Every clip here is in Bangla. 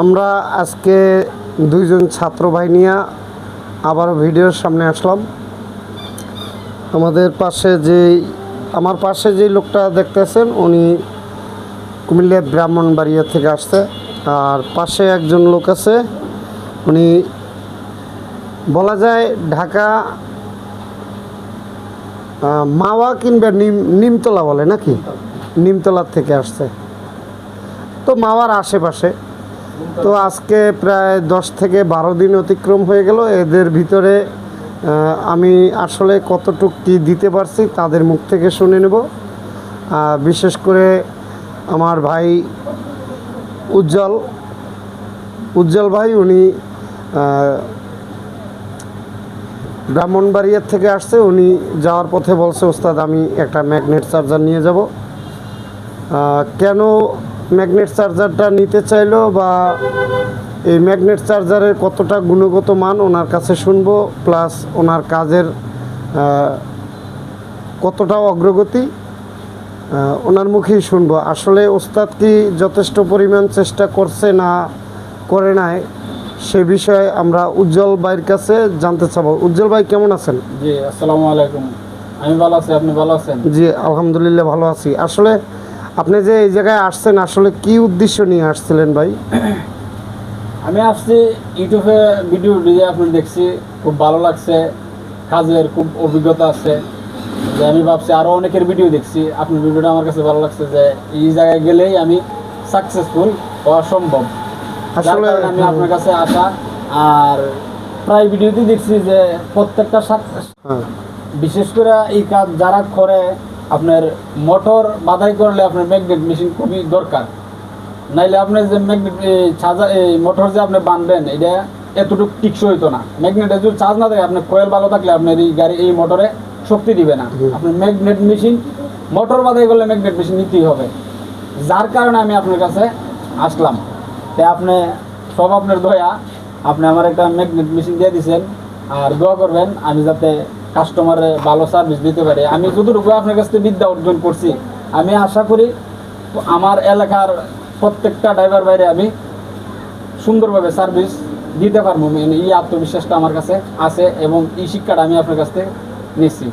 আমরা আজকে দুইজন ছাত্র ভাই নিয়ে আবারও ভিডিওর সামনে আসলাম। আমাদের পাশে যে, আমার পাশে যে লোকটা দেখতেছেন, উনি কুমিল্লা ব্রাহ্মণবাড়িয়া থেকে আসছে। আর পাশে একজন লোক আছে, উনি বলা যায় ঢাকা মাওয়া কিংবা নিম, নিমতলা বলে নাকি? নিমতলার থেকে আসছে। তো মাওয়ার আশেপাশে তো আজকে প্রায় দশ থেকে বারো দিন অতিক্রম হয়ে গেল। এদের ভিতরে আমি আসলে কতটুক কী দিতে পারছি তাদের মুখ থেকে শুনে নেব। বিশেষ করে আমার ভাই উজ্জ্বল উজ্জ্বল ভাই উনি ব্রাহ্মণবাড়িয়ার থেকে আসছে। উনি যাওয়ার পথে বলছে, ওস্তাদ, আমি একটা ম্যাগনেট চার্জার নিয়ে যাব। কেন ম্যাগনেট চার্জারটা নিতে চাইলো বা এই ম্যাগনেট চার্জারের কতটা গুণগত মান ওনার কাছে শুনব প্লাস ওনার কাজের কতটা অগ্রগতি ওনার মুখেই শুনব। আসলে ওস্তাদ কি যথেষ্ট পরিমাণ চেষ্টা করছে না করে নাই সে বিষয়ে আমরা উজ্জ্বল ভাইয়ের কাছে জানতে চাবো। উজ্জ্বল ভাই কেমন আছেন? জি আসসালামু আলাইকুম। আমি ভালো আছি আপনি ভালো আছেন? জি আলহামদুলিল্লাহ ভালো আছি। আসলে আপনি যে এই জায়গায় আসছেন আসলে কি উদ্দেশ্য নিয়ে আসছিলেন ভাই? আমি আসছি ইউটিউবে ভিডিও দিয়ে আপনি দেখছি খুব ভালো লাগছে কাজের খুব অভিজ্ঞতা আছে। যে আমি ভাবছি আরও অনেকের ভিডিও দেখছি আপনার ভিডিওটা আমার কাছে ভালো লাগছে যে এই জায়গায় গেলেই আমি সাকসেসফুল হওয়া সম্ভব। আসলে আমি আপনার কাছে আসা আর প্রায় ভিডিওতেই দেখছি যে প্রত্যেকটা হ্যাঁ। বিশেষ করে এই কাজ যারা করে আপনার মোটর বাধাই করলে আপনার ম্যাগনেট মেশিন খুবই দরকার। নাইলে আপনার যে ম্যাগনেট চার্জার এই মোটর যে আপনি বাঁধবেন এটা এতটুকু টিকসই হইতো না। ম্যাগনেটে যদি চার্জ না থাকে আপনার কোয়েল ভালো থাকলে আপনার এই গাড়ি এই মোটরে শক্তি দিবে না। আপনার ম্যাগনেট মেশিন মোটর বাধাই করলে ম্যাগনেট মেশিন নিতেই হবে। যার কারণে আমি আপনার কাছে আসলাম। তাই আপনি সব আপনার দয়া আপনি আমার একটা ম্যাগনেট মেশিন দিয়ে দিয়েছেন আর দোয়া করবেন আমি যাতে কাস্টমারে ভালো সার্ভিস দিতে পারি। আমি যতটুকু আপনার কাছ থেকে বিদ্যা অর্জন করছি আমি আশা করি আমার এলাকার প্রত্যেকটা ড্রাইভার বাইরে আমি সুন্দরভাবে সার্ভিস দিতে পারব। মানে এই আত্মবিশ্বাসটা আমার কাছে আছে এবং এই শিক্ষাটা আমি আপনার কাছ থেকে নিচ্ছি।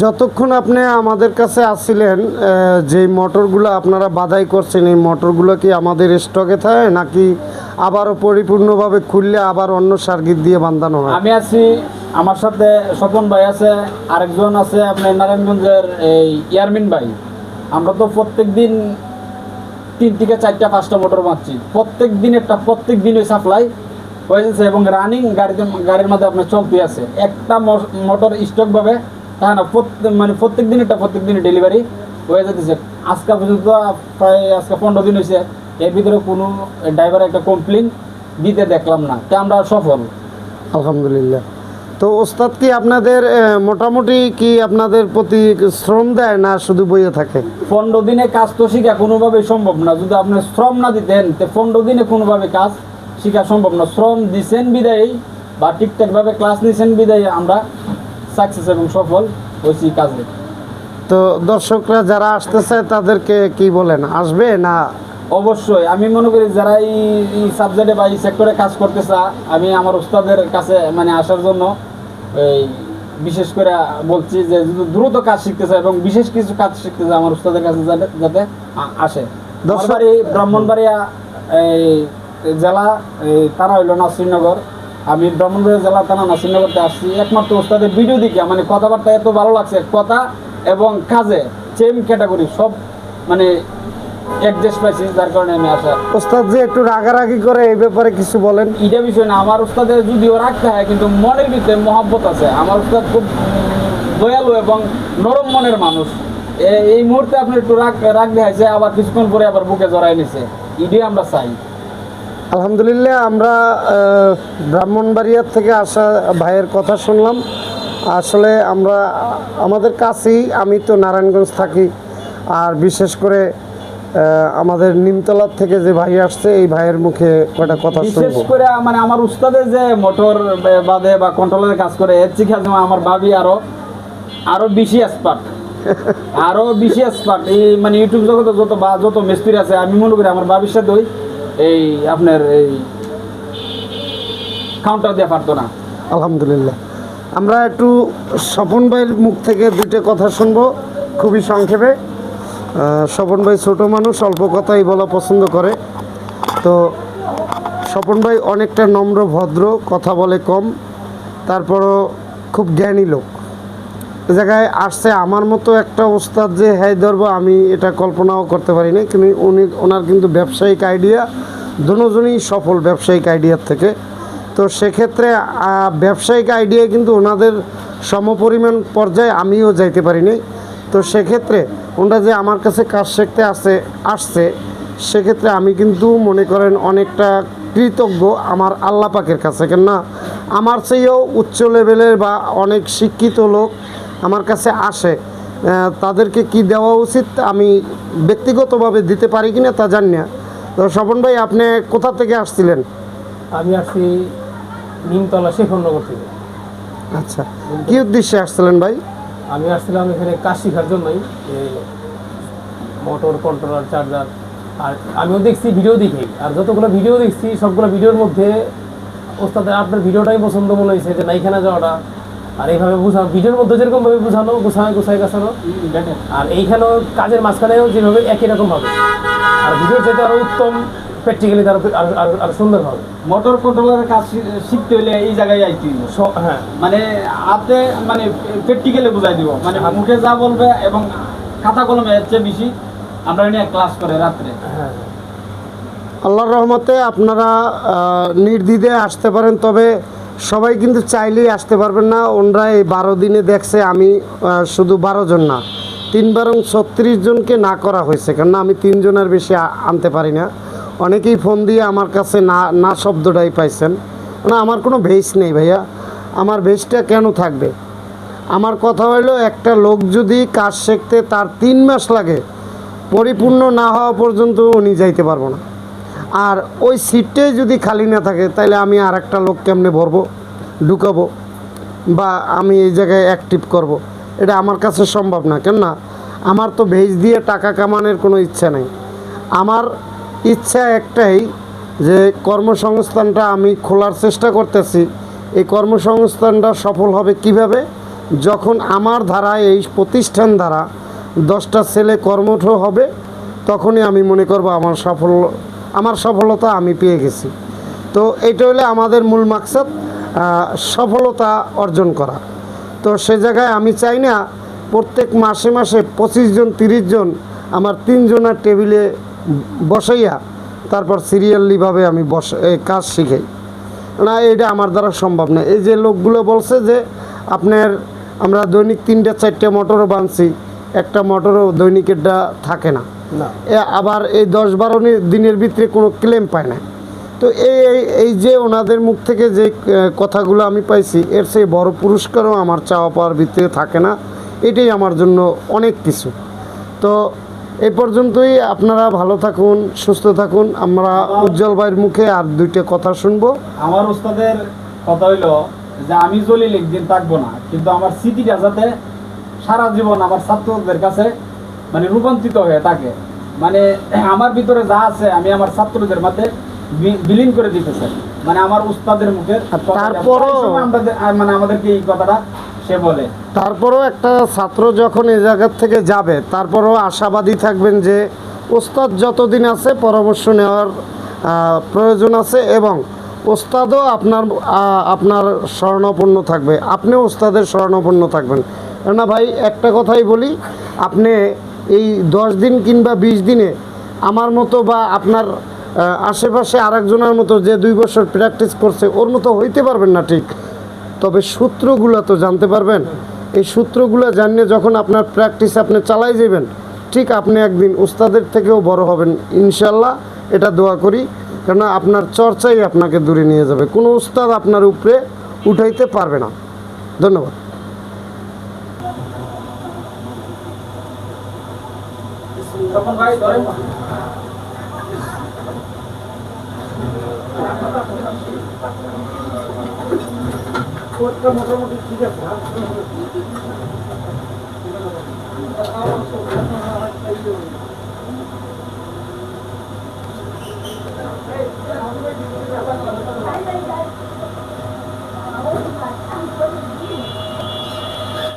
যতক্ষণ আপনি আমাদের কাছে আসছিলেন যে মোটরগুলো আপনারা বাধাই করছেন এই মোটরগুলো কি আমাদের স্টকে থাকে নাকি আবারও পরিপূর্ণভাবে খুললে আবার অন্য সার্কিট দিয়ে বাঁধানো হয়? আমি আছি আমার সাথে স্বপন ভাই আছে, আরেকজন আছে আপনার নারায়ণগঞ্জের এই ইয়ারমিন ভাই। আমরা তো প্রত্যেক দিন তিন থেকে চারটা, পাঁচটা মোটর মারছি। প্রত্যেক দিন একটা প্রত্যেক দিনে সাপ্লাই হয়ে যাচ্ছে এবং রানিং গাড়িতে, গাড়ির মধ্যে আপনার চলতে আছে। একটা মোটর স্টকভাবে তাই না প্রত্যেক মানে প্রত্যেক দিন একটা প্রত্যেক দিনে ডেলিভারি হয়ে যেতেছে আজকে পর্যন্ত প্রায়, আজকে পনেরো দিন হয়েছে এর ভিতরে কোনো ড্রাইভার একটা কমপ্লেন দিতে দেখলাম না। তা আমরা সফল। আলহামদুলিল্লাহ। তো ওস্তাদ কি আপনাদের মোটামুটি কি আপনাদের প্রতি শ্রম দেয় না শুধু বইয়ে থাকে? পনেরো দিনে কাজ তো শিখা কোনোভাবেই সম্ভব না। যদি আপনি শ্রম না দিতেন তো পনেরো দিনে কোনোভাবে কাজ শিখা সম্ভব না। শ্রম দিছেন বিদায়ী বা ঠিকঠাকভাবে ক্লাস নিছেন বিদায়ী আমরা সাকসেস এবং সফল হয়েছি কাজে। তো দর্শকরা যারা আসতে চায় তাদেরকে কি বলেন? আসবে না? অবশ্যই। আমি মনে করি যারা এই সাবজেক্টে বা এই সেক্টরে কাজ করতে চা আমি আমার উস্তাদের কাছে মানে আসার জন্য এই বিশেষ করে বলছি যে দ্রুত কাজ শিখতে চায় এবং বিশেষ কিছু কাজ শিখতে চায় আমার উস্তাদের কাছে যাতে যাতে আসে। দর্শক ব্রাহ্মণবাড়িয়া এই জেলা এই থানা হইল নাসিরনগর। আমি ব্রাহ্মণবাড়িয়া জেলা থানা নাসিরনগরতে আসছি। একমাত্র উস্তাদের ভিডিও দিকে মানে কথাবার্তা এত ভালো লাগছে কথা এবং কাজে সেম ক্যাটাগরি সব মানে অ্যাডজাস্ট পাইছি যার কারণে আমি আসা। ওস্তাদ যে একটু রাগারাগি করে এই ব্যাপারে কিছু বলেন। এটা বিষয় না আমার উস্তাদের যদিও রাখতে হয় কিন্তু মনের ভিতরে মহাব্বত আছে। আমার উস্তাদ খুব দয়ালু এবং নরম মনের মানুষ। এই মুহূর্তে আপনি একটু রাগ রাগ দেখাইছে আবার কিছুক্ষণ পরে আবার বুকে জড়াই নিছে। এটাই আমরা চাই। আলহামদুলিল্লাহ আমরা ব্রাহ্মণবাড়িয়ার থেকে আসা ভাইয়ের কথা শুনলাম। আসলে আমরা আমাদের কাছেই আমি তো নারায়ণগঞ্জ থাকি। আর বিশেষ করে আমাদের নিমতলার থেকে যে ভাই আসছে এই ভাইয়ের মুখে কয়টা কথা বিশেষ করে মানে আমার উস্তাদে যে মোটর বাদে বা কন্ট্রোলের কাজ করে এর যেমন আমার ভাবি আরও আরও বেশি এক্সপার্ট আরও বেশি এক্সপার্ট এই মানে ইউটিউব জগতে যত বা যত মিস্ত্রি আছে আমি মনে করি আমার ভাবির সাথে ওই এই আপনার এই কাউন্টার দিয়ে পারতো না। আলহামদুলিল্লাহ। আমরা একটু স্বপন ভাইয়ের মুখ থেকে দুইটা কথা শুনব খুবই সংক্ষেপে। স্বপন ভাই ছোট মানুষ, অল্প কথাই বলা পছন্দ করে। তো স্বপন ভাই অনেকটা নম্র, ভদ্র, কথা বলে কম, তারপরও খুব জ্ঞানী লোক। এ জায়গায় আসছে আমার মতো একটা ওস্তাদ যে হ্যাঁ ধরবো, আমি এটা কল্পনাও করতে পারি না কিন্তু উনি, ওনার কিন্তু ব্যবসায়িক আইডিয়া, দুজনই সফল ব্যবসায়িক আইডিয়ার থেকে। তো সেক্ষেত্রে ব্যবসায়িক আইডিয়া কিন্তু ওনাদের সমপরিমাণ পর্যায়ে আমিও যাইতে পারিনি তো সেক্ষেত্রে ওনারা যে আমার কাছে কাজ শিখতে আসে আসছে সেক্ষেত্রে আমি কিন্তু মনে করেন অনেকটা কৃতজ্ঞ আমার আল্লাহ পাকের কাছে। কেননা আমার চেয়েও উচ্চ লেভেলের বা অনেক শিক্ষিত লোক আমার কাছে আসে। তাদেরকে কি দেওয়া উচিত আমি ব্যক্তিগতভাবে দিতে পারি কিনা তা জানি না। তো স্বপন ভাই আপনি কোথা থেকে আসছিলেন? আমি আসছি নিমতলা শেখরনগর থেকে। আচ্ছা কি উদ্দেশ্যে আসছিলেন ভাই? আমি আসছিলাম এখানে কাজ শেখার জন্যই মোটর কন্ট্রোলার চার্জার আর আমিও দেখছি ভিডিও দেখি। আর যতগুলো ভিডিও দেখছি, সবগুলো ভিডিওর মধ্যে ওস্তাদের আপনার ভিডিওটাই পছন্দ মনে হয়েছে, যে নাইখানা যাওয়াটা। আর এইভাবে বুঝানো ভিডিওর মধ্যে যেরকম ভাবে বুঝানো গোছায় গোছায় গাছানো, আর এইখানেও কাজের মাঝখানেও যেভাবে একই রকমভাবে আর ভিডিও যেটা আরও উত্তম প্র্যাকটিক্যালি তার আরও আরো- সুন্দর হবে। মোটর কন্ট্রোলের কাজ শিখতে হলে এই জায়গায় আইতে। হ্যাঁ। মানে হাতে মানে প্র্যাকটিক্যালি বুঝাই দিব। মানে মুখে যা বলবে এবং খাতা কলমে এর চেয়ে বেশি আমরা নিয়ে ক্লাস করে রাত্রে। হ্যাঁ। আল্লাহর রহমতে আপনারা নির্দ্বিধে আসতে পারেন তবে সবাই কিন্তু চাইলেই আসতে পারবেন না। ওনরা এই বারো দিনে দেখছে আমি শুধু বারো জন না তিন বারং ছত্রিশ জনকে না করা হয়েছে। কেননা আমি তিনজনের বেশি আনতে পারি না। অনেকেই ফোন দিয়ে আমার কাছে না না শব্দটাই পাইছেন। না আমার কোনো ভেজ নেই ভাইয়া। আমার ভেজটা কেন থাকবে? আমার কথা হলো একটা লোক যদি কাজ শিখতে তার তিন মাস লাগে, পরিপূর্ণ না হওয়া পর্যন্ত উনি যাইতে পারব না। আর ওই সিটটাই যদি খালি না থাকে তাহলে আমি আর একটা লোক কেমনে ভরবো, ঢুকাবো, বা আমি এই জায়গায় অ্যাক্টিভ করব। এটা আমার কাছে সম্ভব না। কেননা, আমার তো ভেজ দিয়ে টাকা কামানোর কোনো ইচ্ছা নেই। আমার ইচ্ছা একটাই যে কর্মসংস্থানটা আমি খোলার চেষ্টা করতেছি। এই কর্মসংস্থানটা সফল হবে কীভাবে? যখন আমার ধারায় এই প্রতিষ্ঠান দ্বারা দশটা ছেলে কর্মঠ হবে, তখনই আমি মনে করব আমার সফল আমার সফলতা আমি পেয়ে গেছি। তো এটা হলে আমাদের মূল মাকসাদ সফলতা অর্জন করা। তো সে জায়গায় আমি চাই না, প্রত্যেক মাসে মাসে পঁচিশ জন, তিরিশ জন, আমার তিনজনের টেবিলে বসাইয়া তারপর সিরিয়ালিভাবে আমি বস এই কাজ শিখাই। না এটা আমার দ্বারা সম্ভব না। এই যে লোকগুলো বলছে যে আপনার আমরা দৈনিক তিনটা চারটে মোটরও বানছি একটা মোটরও দৈনিকেরটা থাকে না। আবার এই দশ বারো দিনের ভিতরে কোনো ক্লেম পায় না। তো এই এই- এই যে ওনাদের মুখ থেকে যে কথাগুলো আমি পাইছি এর সেই বড় পুরস্কারও আমার চাওয়া পাওয়ার ভিতরে থাকে না। এটাই আমার জন্য অনেক কিছু। তো এই পর্যন্তই আপনারা ভালো থাকুন সুস্থ থাকুন। আমরা উজ্জ্বল ভাইয়ের মুখে আর দুইটা কথা শুনব। আমার ওস্তাদের কথা হইল যে আমি জলিল একদিন থাকব না কিন্তু আমার স্মৃতিটা যাতে সারা জীবন আমার ছাত্রদের কাছে মানে রূপান্তরিত হয়ে থাকে। মানে আমার ভিতরে যা আছে আমি আমার ছাত্রদের মধ্যে বিলীন করে দিতে চাই মানে আমার উস্তাদের মুখে তারপরও- মানে আমাদেরকে এই কথাটা তারপরেও একটা ছাত্র যখন এই জায়গার থেকে যাবে, তারপরও আশাবাদী থাকবেন যে ওস্তাদ যতদিন আছে পরামর্শ নেওয়ার প্রয়োজন আছে এবং ওস্তাদও আপনার আপনার স্বর্ণপন্ন থাকবে। আপনিও ওস্তাদের স্বর্ণপন্ন থাকবেন। না ভাই, একটা কথাই বলি, আপনি এই দশ দিন কিংবা বিশ দিনে আমার মতো বা আপনার আশেপাশে আরেকজনের মতো যে দুই বছর প্র্যাকটিস করছে, ওর মতো হইতে পারবেন না ঠিক। তবে সূত্রগুলো তো জানতে পারবেন। এই সূত্রগুলো জানিয়ে যখন আপনার প্র্যাকটিস আপনি চালাই যাবেন, ঠিক আপনি একদিন উস্তাদের থেকেও বড় হবেন ইনশাল্লাহ এটা দোয়া করি, কেননা আপনার চর্চাই আপনাকে দূরে নিয়ে যাবে। কোনো উস্তাদ আপনার উপরে উঠাইতে পারবে না। ধন্যবাদ। তখন ভাই ধরেন। মোটামুটি ঠিক আছে